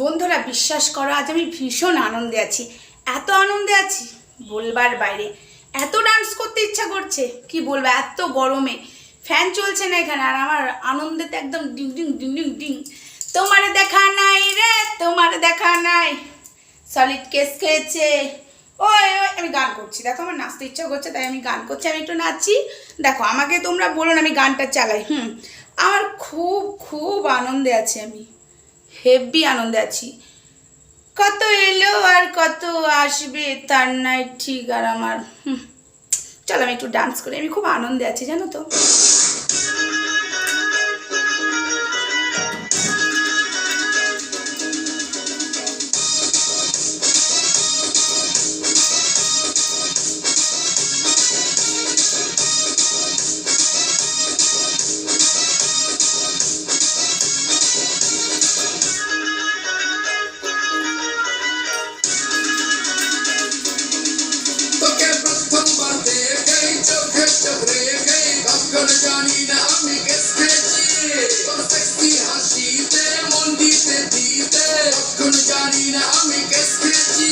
বন্ধুরা, বিশ্বাস করো, আজ আমি ভীষণ আনন্দে আছি। এত আনন্দে আছি বলবার বাইরে। এত ডান্স করতে ইচ্ছা করছে, কি বলব, এত গরমে। ফ্যান চলছে না এখানে, আর আমার আনন্দেতে একদম ডিং ডিং ডিং ডিং ডিং। তোমার দেখা নাই রে, তোমার দেখা নাই। সলিড কেস খেয়েছে। ওই ওই, আমি গান করছি। দেখো, আমার নাচতে ইচ্ছা করছে, তাই আমি গান করছি, আমি একটু নাচছি। দেখো, আমাকে তোমরা বলুন আমি গানটা চালাই। হুম, আমার খুব খুব আনন্দে আছি আমি। হেভি আনন্দে আছি। কত এলো আর কত আসবে তার নাই ঠিক আর আমার। চলো আমি একটু ডান্স করি, আমি খুব আনন্দে আছি, জানো তো। চোখে চোখে গেই কখন জানি না আমি তোর sexy হাসিতে মন দিতে দিতে কখন জানি না আমি খেয়েছি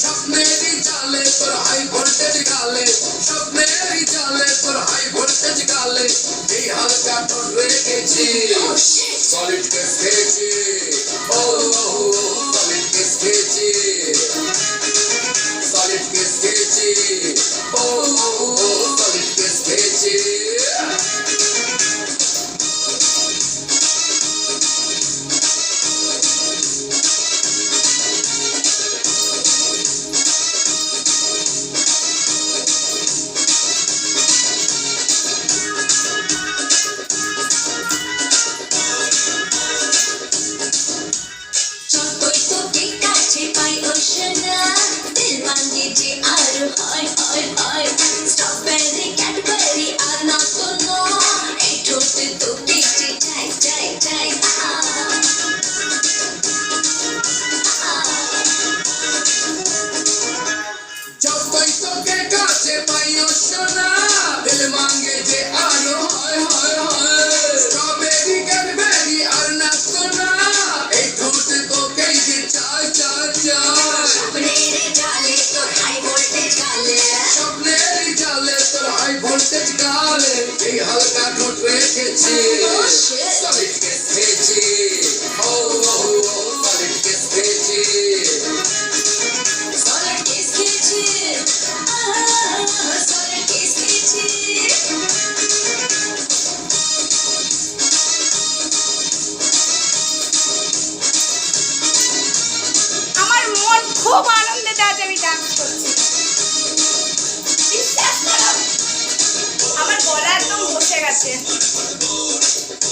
স্বপ্নেরই জালে তোর হাই ভোল্টেজ গালে, স্বপ্নেরই জালে তোর হাই ভোল্টেজ গালে, এই হালকা ঠোঁট রেখেছি। সলিড কেস খেয়েছি ও সলিড কেস হাই ভোল্টেজ গালে এই হালকা ঠোঁট রেখেছি। সলিড কেস খেয়েছি। ও ও ও সলিড কেস খেয়েছি। সলিড কিস খেয়েছি। সলিড কিস খেয়েছি। খুব আনন্দে আজ আমি ডান্স করছি। বসে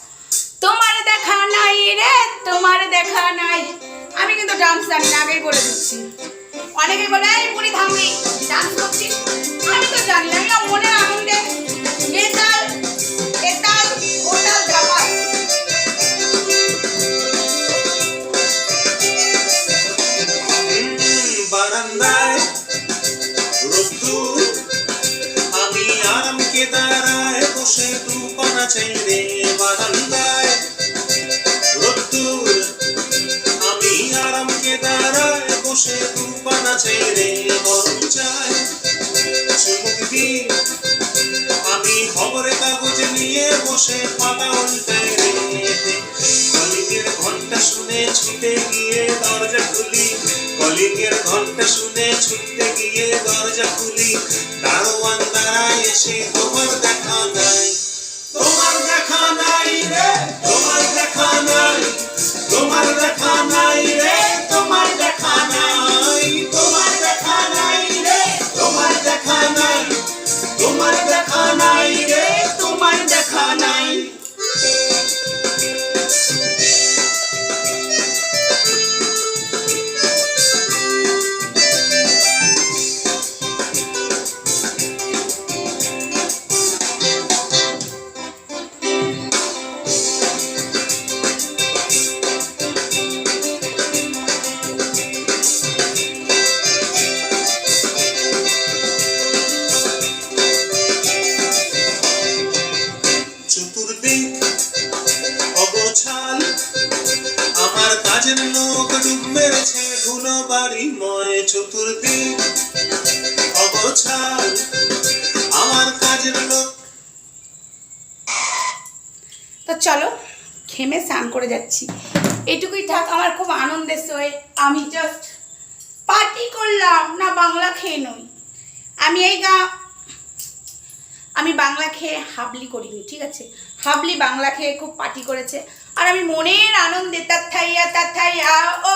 তোমার দেখা নাই রে, তোমার দেখা নাই। আমি কিন্তু ডান্স জানি না, আগেই বলে দিচ্ছি। অনেকে বলে, এই বুড়ি থামবি ডান্স করছিস? আমি তো জানি না আমি মনে আনন্দে এতাল এতাল ওটাল দাঁড়ায় বসে দুপানা ছেড়ে বারান্দায় ছেড়ে মরণ চায় চুমুক দি আমি খবরে কাগজ নিয়ে বসে পাতা উল্টে রেতে কলিংয়ের ঘণ্টা শুনে ছুটে গিয়ে দরজা খুলি। কলিংয়ের ঘণ্টা শুনে ছুটতে গিয়ে দরজা খুলি। দারোয়ান দাঁড়ায় এসে তোমার দেখা নাই। ময় চতুর্দিক অগোছাল। আমার কাজের লোক তো চলো, ঘেমে স্নান করে যাচ্ছি। এটুকুই থাক, আমার খুব আনন্দের সয়ে। আমি জাস্ট পার্টি করলাম, না বাংলা খেয়ে নই। আমি এই গা, আমি বাংলা খেয়ে হাবলি করিনি, ঠিক আছে? হাবলি বাংলা খেয়ে খুব পার্টি করেছে। আর আমি মনের আনন্দে তার থাইয়া তার থাইয়া, ও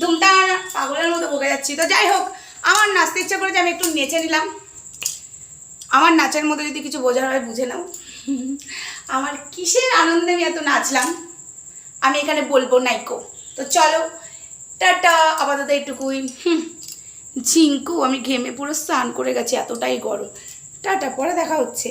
দুমটা পাগলের মতো বকে যাচ্ছি। তো যাই হোক, আমার নাচতে ইচ্ছা করেছে আমি একটু নেচে নিলাম। আমার নাচের মধ্যে যদি কিছু বোঝার হয় বুঝে নাও। আমার কিসের আনন্দে আমি এত নাচলাম? আমি এখানে বলব নাইকো। তো চলো, টাটা, আপাতত এটুকুই ঝিঙ্কু, আমি ঘেমে পুরো স্নান করে গেছি, এতটাই গরম। টাটা, পরে দেখা হচ্ছে।